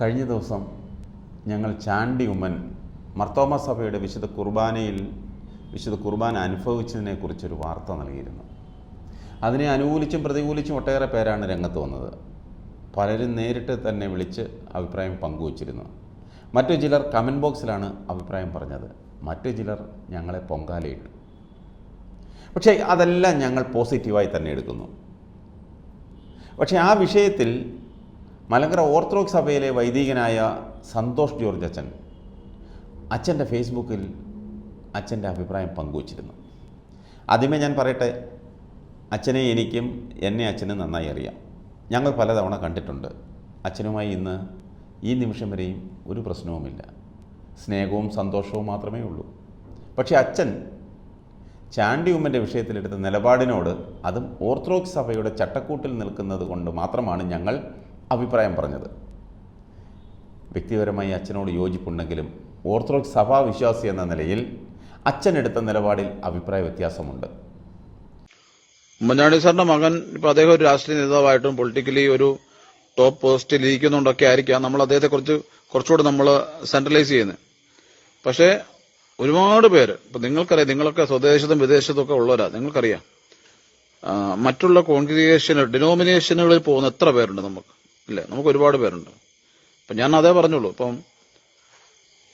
കഴിഞ്ഞ ദിവസം ഞങ്ങൾ ചാണ്ടി ഉമ്മൻ മർത്തോമ സഭയുടെ വിശുദ്ധ കുർബാനയിൽ വിശുദ്ധ കുർബാന അനുഭവിച്ചതിനെക്കുറിച്ചൊരു വാർത്ത നൽകിയിരുന്നു. അതിനെ അനുകൂലിച്ചും പ്രതികൂലിച്ചും ഒട്ടേറെ പേരാണ് രംഗത്ത് വന്നത്. പലരും നേരിട്ട് തന്നെ വിളിച്ച് അഭിപ്രായം പങ്കുവച്ചിരുന്നു. മറ്റു ചിലർ കമന്റ് ബോക്സിലാണ് അഭിപ്രായം പറഞ്ഞത്. മറ്റു ചിലർ ഞങ്ങളെ പൊങ്കാലയിട്ടു. പക്ഷേ അതെല്ലാം ഞങ്ങൾ പോസിറ്റീവായി തന്നെ എടുക്കുന്നു. പക്ഷേ ആ വിഷയത്തിൽ മലങ്കര ഓർത്തഡോക്സ് സഭയിലെ വൈദികനായ സന്തോഷ് ജോർജ് അച്ഛൻ അച്ഛന്റെ ഫേസ്ബുക്കിൽ അച്ഛന്റെ അഭിപ്രായം പങ്കുവച്ചിരുന്നു. ആദ്യമേ ഞാൻ പറയട്ടെ അച്ഛനെ എനിക്കും എന്നെ അച്ഛനും നന്നായി അറിയാം. ഞങ്ങൾ പലതവണ കണ്ടിട്ടുണ്ട്. അച്ഛനുമായി ഇന്ന് ഈ നിമിഷം വരെയും ഒരു പ്രശ്നവുമില്ല. സ്നേഹവും സന്തോഷവും മാത്രമേ ഉള്ളൂ. പക്ഷേ അച്ഛൻ ചാണ്ടി ഉമ്മന്റെ വിഷയത്തിലെടുത്ത നിലപാടിനോട് അതും ഓർത്തഡോക്സ് സഭയുടെ ചട്ടക്കൂട്ടിൽ നിൽക്കുന്നത് കൊണ്ട് മാത്രമാണ് ഞങ്ങൾ അഭിപ്രായം പറഞ്ഞത്. വ്യക്തിപരമായി അച്ഛനോട് യോജിപ്പുണ്ടെങ്കിലും ഓർത്തഡോക്സ് സഭാ വിശ്വാസി എന്ന നിലയിൽ അച്ഛനെടുത്ത നിലപാടിൽ അഭിപ്രായ വ്യത്യാസമുണ്ട്. ഉമ്മൻചാണ്ടി സാറിന്റെ മകൻ ഇപ്പൊ അദ്ദേഹം ഒരു രാഷ്ട്രീയ നേതാവായിട്ടും പൊളിറ്റിക്കലി ഒരു ടോപ്പ് പോസ്റ്റിൽ ഇരിക്കുന്നുണ്ടൊക്കെ ആയിരിക്കാം നമ്മൾ അദ്ദേഹത്തെ കുറിച്ച് കുറച്ചുകൂടെ നമ്മൾ സെൻട്രലൈസ് ചെയ്യുന്നത്. പക്ഷേ ഒരുപാട് പേര് ഇപ്പൊ നിങ്ങൾക്കറിയാം നിങ്ങളൊക്കെ സ്വദേശത്തും വിദേശത്തും ഒക്കെ ഉള്ളവരാ നിങ്ങൾക്കറിയാം. മറ്റുള്ള കോൺഗ്രിഗേഷൻ ഡിനോമിനേഷനുകളിൽ പോകുന്ന എത്ര പേരുണ്ട് നമുക്ക്? ഇല്ലേ? നമുക്ക് ഒരുപാട് പേരുണ്ട്. അപ്പൊ ഞാൻ അതേ പറഞ്ഞുള്ളൂ. ഇപ്പം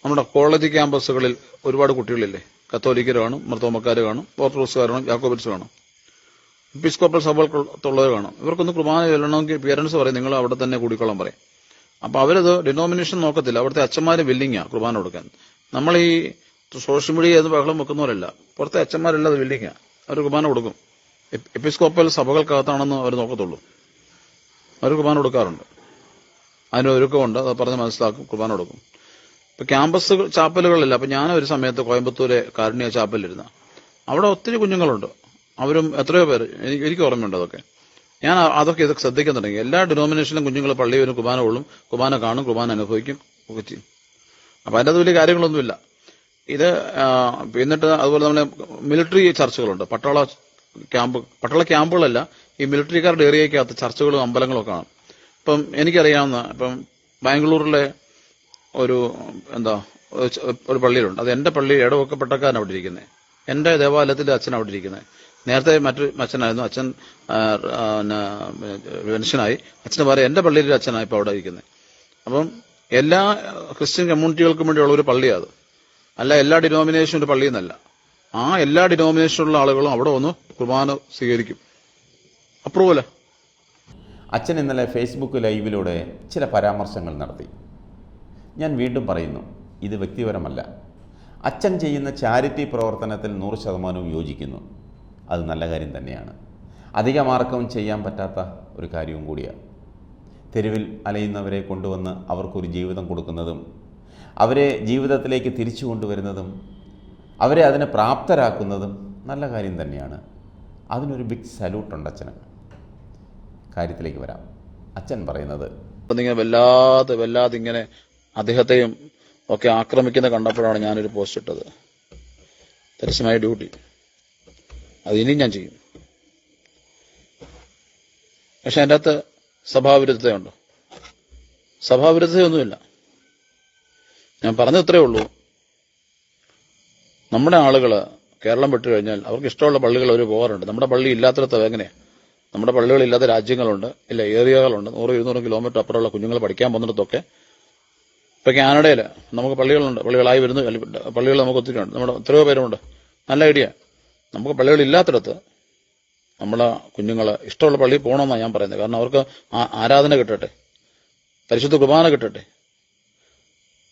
നമ്മുടെ കോളേജ് ക്യാമ്പസുകളിൽ ഒരുപാട് കുട്ടികളില്ലേ? കത്തോലിക്കർ കാണും മർത്തോമക്കാർ കാണും ഓർത്തഡോക്സുകാർ കാണും യാക്കോബിറ്റ്സ് കാണും എപ്പിസ്കോപ്പൽ സഭകൾക്കുള്ളവർ കാണും. ഇവർക്കൊന്ന് കുർബാന ചെല്ലണമെങ്കിൽ പേരൻസ് പറയും നിങ്ങൾ അവിടെ തന്നെ കൂടിക്കോളാൻ പറയും. അപ്പൊ അവരത് ഡിനോമിനേഷൻ നോക്കത്തില്ല. അവിടുത്തെ അച്ഛന്മാര് വില്ലിങ്ങാ കുർബാന കൊടുക്കാൻ. നമ്മൾ ഈ സോഷ്യൽ മീഡിയ ഏത് ബഹളം വെക്കുന്നവരല്ല. പുറത്തെ അച്ഛന്മാരെല്ലാം അത് വില്ലിങ്ങാ അവർ കുർബാന കൊടുക്കും. എപ്- എപ്പിസ്കോപ്പൽ സഭകൾക്കകത്താണെന്ന് അവർ നോക്കത്തുള്ളൂ. അവർ കുർബാന കൊടുക്കാറുണ്ട്. അതിന് ഒരുക്കമുണ്ട്. അത് പറഞ്ഞ് മനസ്സിലാക്കും കുർബാന കൊടുക്കും. ഇപ്പൊ ക്യാമ്പസ് ചാപ്പലുകളില്ല. അപ്പൊ ഞാൻ ഒരു സമയത്ത് കോയമ്പത്തൂരെ കാരുണ്യ ചാപ്പലിരുന്ന അവിടെ ഒത്തിരി കുഞ്ഞുങ്ങളുണ്ട്. അവരും എത്രയോ പേര്. എനിക്ക് ഓർമ്മയുണ്ട് അതൊക്കെ. ഞാൻ അതൊക്കെ ഇതൊക്കെ ശ്രദ്ധിക്കാൻ തുടങ്ങി എല്ലാ ഡിനോമിനേഷനിലും കുഞ്ഞുങ്ങൾ പള്ളി വരും കുർബാന കൊള്ളും കുർബാന കാണും കുർബാന അനുഭവിക്കും ഒക്കെ ചെയ്യും. അപ്പൊ അതിന്റെ അത് വലിയ കാര്യങ്ങളൊന്നുമില്ല. ഇത് എന്നിട്ട് അതുപോലെ നമ്മുടെ മിലിറ്ററി ചർച്ചകളുണ്ട്. പട്ടാള ക്യാമ്പ് പട്ടുള്ള ക്യാമ്പുകളല്ല ഈ മിലിറ്ററിക്കാരുടെ ഏരിയക്കകത്ത് ചർച്ചകളും അമ്പലങ്ങളും ഒക്കെ കാണും. ഇപ്പം എനിക്കറിയാവുന്ന ഇപ്പം ബാംഗ്ലൂരിലെ ഒരു എന്താ ഒരു പള്ളിയിലുണ്ട്. അത് എന്റെ പള്ളി ഇടവക്കപ്പെട്ടക്കാരൻ അവിടെ ഇരിക്കുന്നത് എന്റെ ദേവാലയത്തിലെ അച്ഛൻ അവിടെ ഇരിക്കുന്നത് നേരത്തെ മറ്റൊരു അച്ഛനായിരുന്നു. അച്ഛൻ പെൻഷനായി അച്ഛന് പറയാം എന്റെ പള്ളിയിലെ അച്ഛനായി ഇപ്പൊ അവിടെ ഇരിക്കുന്നത് അപ്പം എല്ലാ ക്രിസ്ത്യൻ കമ്മ്യൂണിറ്റികൾക്കും വേണ്ടിയുള്ള ഒരു പള്ളിയാണ് അത്. അല്ല എല്ലാ ഡിനോമിനേഷനും ഒരു പള്ളിയെന്നല്ല. ആ എല്ലാ ഡിനോമിനേഷനുള്ള ആളുകളും അവിടെ വന്ന് കുർബാന സ്വീകരിക്കും. അപ്രൂവല അച്ഛൻ ഇന്നലെ ഫേസ്ബുക്ക് ലൈവിലൂടെ ചില പരാമർശങ്ങൾ നടത്തി. ഞാൻ വീണ്ടും പറയുന്നു ഇത് വ്യക്തിപരമല്ല. അച്ഛൻ ചെയ്യുന്ന ചാരിറ്റി പ്രവർത്തനത്തിൽ നൂറ് ശതമാനവും യോജിക്കുന്നു. അത് നല്ല കാര്യം തന്നെയാണ്. അധികമാർക്കും ചെയ്യാൻ പറ്റാത്ത ഒരു കാര്യവും കൂടിയാണ് തെരുവിൽ അലയുന്നവരെ കൊണ്ടുവന്ന് അവർക്കൊരു ജീവിതം കൊടുക്കുന്നതും അവരെ ജീവിതത്തിലേക്ക് തിരിച്ചു കൊണ്ടുവരുന്നതും അവരെ അതിന് പ്രാപ്തരാക്കുന്നതും നല്ല കാര്യം തന്നെയാണ്. അതിനൊരു ബിഗ് സല്യൂട്ടുണ്ട് അച്ഛന്. കാര്യത്തിലേക്ക് വരാം. അച്ഛൻ പറയുന്നത് ഇങ്ങനെ വല്ലാതെ വല്ലാതെ ഇങ്ങനെ അദ്ദേഹത്തെയും ഒക്കെ ആക്രമിക്കുന്ന കണ്ടപ്പോഴാണ് ഞാനൊരു പോസ്റ്റ് ഇട്ടത്. ദാറ്റ്സ് ഡ്യൂട്ടി അത് ഇനിയും ഞാൻ ചെയ്യും. പക്ഷെ അതിന്റെ അകത്ത് സഭാവിരുദ്ധതയുണ്ടോ. സഭാവിരുദ്ധതയൊന്നുമില്ല. ഞാൻ പറഞ്ഞത്രേ ഉള്ളൂ. നമ്മുടെ ആളുകൾ കേരളം വിട്ടു കഴിഞ്ഞാൽ അവർക്ക് ഇഷ്ടമുള്ള പള്ളികൾ അവർ പോകാറുണ്ട്. നമ്മുടെ പള്ളി ഇല്ലാത്തിടത്ത് എങ്ങനെയാ നമ്മുടെ പള്ളികളില്ലാത്ത രാജ്യങ്ങളുണ്ട്. ഇല്ല ഏരിയകളുണ്ട്. നൂറ് ഇരുന്നൂറ് കിലോമീറ്റർ അപ്പുറമുള്ള കുഞ്ഞുങ്ങൾ പഠിക്കാൻ പോകുന്നിടത്തൊക്കെ ഇപ്പൊ കാനഡയിൽ നമുക്ക് പള്ളികളുണ്ട്. പള്ളികളായി വരുന്നു. പള്ളികൾ നമുക്ക് ഒത്തിരി ഉണ്ട്. നമ്മുടെ എത്രയോ പേരുണ്ട്. നല്ല ഐഡിയ. നമുക്ക് പള്ളികൾ ഇല്ലാത്തിടത്ത് നമ്മളെ കുഞ്ഞുങ്ങൾ ഇഷ്ടമുള്ള പള്ളിയിൽ പോകണമെന്നാണ് ഞാൻ പറയുന്നത്. കാരണം അവർക്ക് ആരാധന കിട്ടട്ടെ. പരിശുദ്ധ കുർബാന കിട്ടട്ടെ.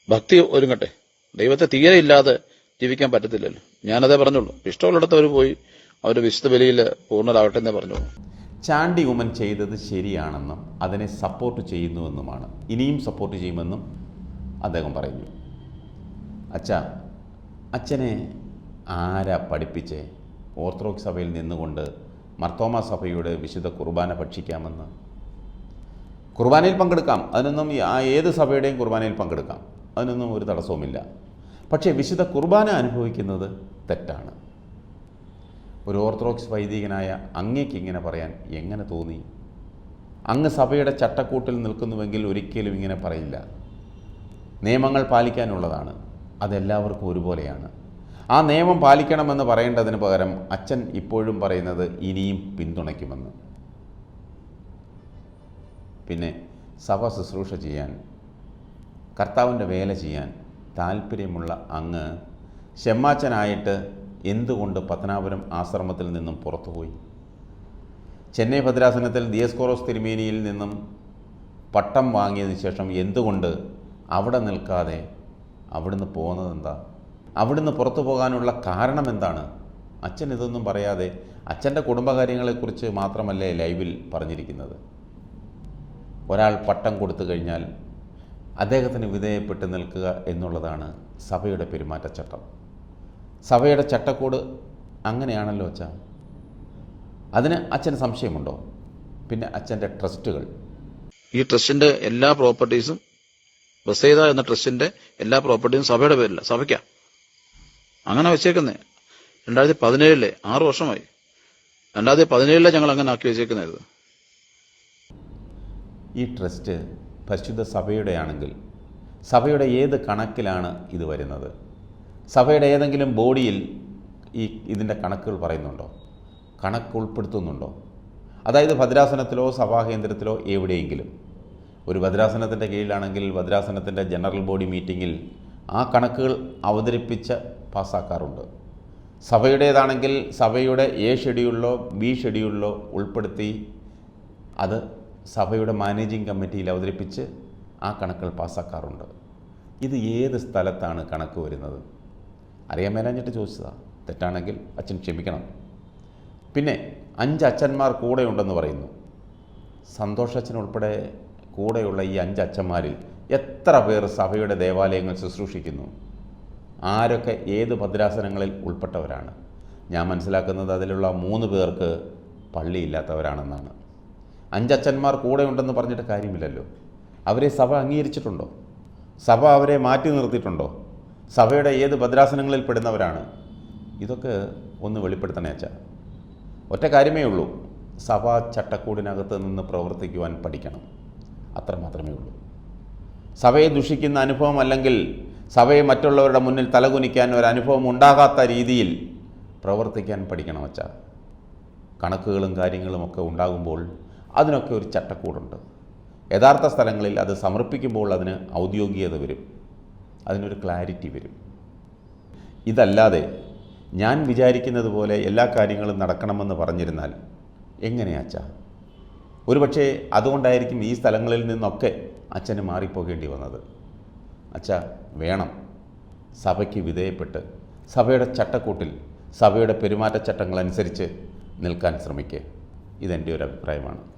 ഭക്തി ഒരുങ്ങട്ടെ. ദൈവത്തെ തീരെ ഇല്ലാതെ ജീവിക്കാൻ പറ്റത്തില്ലല്ലോ. ഞാനതേ പറഞ്ഞുള്ളൂ. ഇഷ്ടമുള്ളിടത്ത് അവർ പോയി അവർ വിശുദ്ധ ബലിയിൽ പൂർണരാകട്ടെ എന്നേ പറഞ്ഞോളൂ ചാണ്ടി ഉമൻ ചെയ്തത് ശരിയാണെന്നും അതിനെ സപ്പോർട്ട് ചെയ്യുന്നുവെന്നുമാണ്. ഇനിയും സപ്പോർട്ട് ചെയ്യുമെന്നും അദ്ദേഹം പറയുന്നു. അച്ഛ അച്ഛനെ ആരാ പഠിപ്പിച്ചേ? ഓർത്തഡോക്സ് സഭയിൽ നിന്നുകൊണ്ട് മർത്തോമ സഭയുടെ വിശുദ്ധ കുർബാന ഭക്ഷിക്കാമെന്ന്. കുർബാനയിൽ പങ്കെടുക്കാം. അതിനൊന്നും ഏത് സഭയുടെയും കുർബാനയിൽ പങ്കെടുക്കാം. അതിനൊന്നും ഒരു തടസ്സവുമില്ല. പക്ഷേ വിശുദ്ധ കുർബാന അനുഭവിക്കുന്നത് തെറ്റാണ്. ഒരു ഓർത്തഡോക്സ് വൈദികനായ അങ്ങേക്ക് ഇങ്ങനെ പറയാൻ എങ്ങനെ തോന്നി? അങ്ങ് സഭയുടെ ചട്ടക്കൂട്ടിൽ നിൽക്കുന്നുവെങ്കിൽ ഒരിക്കലും ഇങ്ങനെ പറയില്ല. നിയമങ്ങൾ പാലിക്കാനുള്ളതാണ്. അതെല്ലാവർക്കും ഒരുപോലെയാണ്. ആ നിയമം പാലിക്കണമെന്ന് പറയേണ്ടതിന് പകരം അച്ഛൻ ഇപ്പോഴും പറയുന്നത് ഇനിയും പിന്തുണയ്ക്കുമെന്ന്. പിന്നെ സഭ ശുശ്രൂഷ ചെയ്യാൻ കർത്താവിന്റെ വേല ചെയ്യാൻ താല്പര്യമുള്ള അങ്ങ് ഷെമ്മാച്ചനായിട്ട് എന്തുകൊണ്ട് പത്തനാപുരം ആശ്രമത്തിൽ നിന്നും പുറത്തുപോയി? ചെന്നൈ ഭദ്രാസനത്തിൽ ദിയസ്കോറോസ് തിരുമേനിയിൽ നിന്നും പട്ടം വാങ്ങിയതിന് ശേഷം എന്തുകൊണ്ട് അവിടെ നിൽക്കാതെ അവിടുന്ന് പോകുന്നത് എന്താ? അവിടുന്ന് പുറത്തു പോകാനുള്ള കാരണം എന്താണ്? അച്ഛൻ ഇതൊന്നും പറയാതെ അച്ഛന്റെ കുടുംബകാര്യങ്ങളെക്കുറിച്ച് മാത്രമല്ലേ ലൈവിൽ പറഞ്ഞിരിക്കുന്നത്? ഒരാൾ പട്ടം കൊടുത്തു കഴിഞ്ഞാൽ അദ്ദേഹത്തിന് വിധേയപ്പെട്ട് നിൽക്കുക എന്നുള്ളതാണ് സഭയുടെ പെരുമാറ്റച്ചട്ടം. സഭയുടെ ചട്ടക്കൂട് അങ്ങനെയാണല്ലോ അച്ഛ. അതിന് അച്ഛന് സംശയമുണ്ടോ? പിന്നെ അച്ഛന്റെ ട്രസ്റ്റുകൾ. ഈ ട്രസ്റ്റിന്റെ എല്ലാ പ്രോപ്പർട്ടീസും ബസേത എന്ന ട്രസ്റ്റിന്റെ എല്ലാ പ്രോപ്പർട്ടിയും സഭയുടെ പേരില്ല സഭയ്ക്കാ. അങ്ങനെ വെച്ചേക്കുന്നേ. രണ്ടായിരത്തി പതിനേഴിലെ ആറു വർഷമായി. രണ്ടായിരത്തി പതിനേഴിലെ ഞങ്ങൾ അങ്ങനെ ആക്കി വെച്ചേക്കുന്നത് ഈ ട്രസ്റ്റ് പരിശുദ്ധ സഭയുടെ ആണെങ്കിൽ സഭയുടെ ഏത് കണക്കിലാണ് ഇത് വരുന്നത്? സഭയുടെ ഏതെങ്കിലും ബോഡിയിൽ ഈ ഇതിന്റെ കണക്കുകൾ പറയുന്നുണ്ടോ? കണക്ക് ഉൾപ്പെടുത്തുന്നുണ്ടോ? അതായത് ഭദ്രാസനത്തിലോ സഭാകേന്ദ്രത്തിലോ എവിടെയെങ്കിലും. ഒരു ഭദ്രാസനത്തിന്റെ കീഴിലാണെങ്കിൽ ഭദ്രാസനത്തിന്റെ ജനറൽ ബോഡി മീറ്റിങ്ങിൽ ആ കണക്കുകൾ അവതരിപ്പിച്ച് പാസ്സാക്കാറുണ്ട്. സഭയുടേതാണെങ്കിൽ സഭയുടെ എ ഷെഡ്യൂളിലോ ബി ഷെഡ്യൂളിലോ ഉൾപ്പെടുത്തി അത് സഭയുടെ മാനേജിംഗ് കമ്മിറ്റിയിൽ അവതരിപ്പിച്ച് ആ കണക്കുകൾ പാസ്സാക്കാറുണ്ട്. ഇത് ഏത് സ്ഥലത്താണ് കണക്ക് വരുന്നത്? അറിയാൻ മേലാഞ്ഞിട്ട് ചോദിച്ചതാണ് തെറ്റാണെങ്കിൽ അച്ഛൻ ക്ഷമിക്കണം. പിന്നെ അഞ്ച് അച്ഛന്മാർ കൂടെയുണ്ടെന്ന് പറയുന്നു. സന്തോഷച്ചൻ ഉൾപ്പെടെ കൂടെയുള്ള ഈ അഞ്ച് അച്ഛന്മാരിൽ എത്ര പേർ സഭയുടെ ദേവാലയങ്ങൾ ശുശ്രൂഷിക്കുന്നു? ആരൊക്കെ ഏത് ഭദ്രാസനങ്ങളിൽ ഉൾപ്പെട്ടവരാണ്? ഞാൻ മനസ്സിലാക്കുന്നത് അതിലുള്ള മൂന്ന് പേർക്ക് പള്ളിയില്ലാത്തവരാണെന്നാണ്. അഞ്ചച്ചന്മാർ കൂടെ ഉണ്ടെന്ന് പറഞ്ഞിട്ട് കാര്യമില്ലല്ലോ. അവരെ സഭ അംഗീകരിച്ചിട്ടുണ്ടോ? സഭ അവരെ മാറ്റി നിർത്തിയിട്ടുണ്ടോ? സഭയുടെ ഏത് ഭദ്രാസനങ്ങളിൽ പെടുന്നവരാണ്? ഇതൊക്കെ ഒന്ന് വെളിപ്പെടുത്തണേ അച്ഛാ. ഒറ്റ കാര്യമേ ഉള്ളൂ. സഭാ ചട്ടക്കൂടിനകത്ത് നിന്ന് പ്രവർത്തിക്കുവാൻ പഠിക്കണം. അത്ര മാത്രമേ ഉള്ളൂ. സഭയെ ദുഷിക്കുന്ന അനുഭവം അല്ലെങ്കിൽ സഭയെ മറ്റുള്ളവരുടെ മുന്നിൽ തലകുനിക്കാൻ ഒരു അനുഭവം ഉണ്ടാകാത്ത രീതിയിൽ പ്രവർത്തിക്കാൻ പഠിക്കണം അച്ഛാ. കണക്കുകളും കാര്യങ്ങളും ഒക്കെ ഉണ്ടാകുമ്പോൾ അതിനൊക്കെ ഒരു ചട്ടക്കൂടുണ്ട്. യഥാർത്ഥ സ്ഥലങ്ങളിൽ അത് സമർപ്പിക്കുമ്പോൾ അതിന് ഔദ്യോഗികത വരും. അതിനൊരു ക്ലാരിറ്റി വരും. ഇതല്ലാതെ ഞാൻ വിചാരിക്കുന്നത് പോലെ എല്ലാ കാര്യങ്ങളും നടക്കണമെന്ന് പറഞ്ഞിരുന്നാൽ എങ്ങനെയാച്ചാ? ഒരുപക്ഷെ അതുകൊണ്ടായിരിക്കും ഈ സ്ഥലങ്ങളിൽ നിന്നൊക്കെ അച്ഛന് മാറിപ്പോകേണ്ടി വന്നത്. അച്ഛ വേണം. സഭയ്ക്ക് വിധേയപ്പെട്ട് സഭയുടെ ചട്ടക്കൂട്ടിൽ സഭയുടെ പെരുമാറ്റച്ചട്ടങ്ങൾ അനുസരിച്ച് നിൽക്കാൻ ശ്രമിക്കുക ഇതെന്റെ ഒരു അഭിപ്രായമാണ്.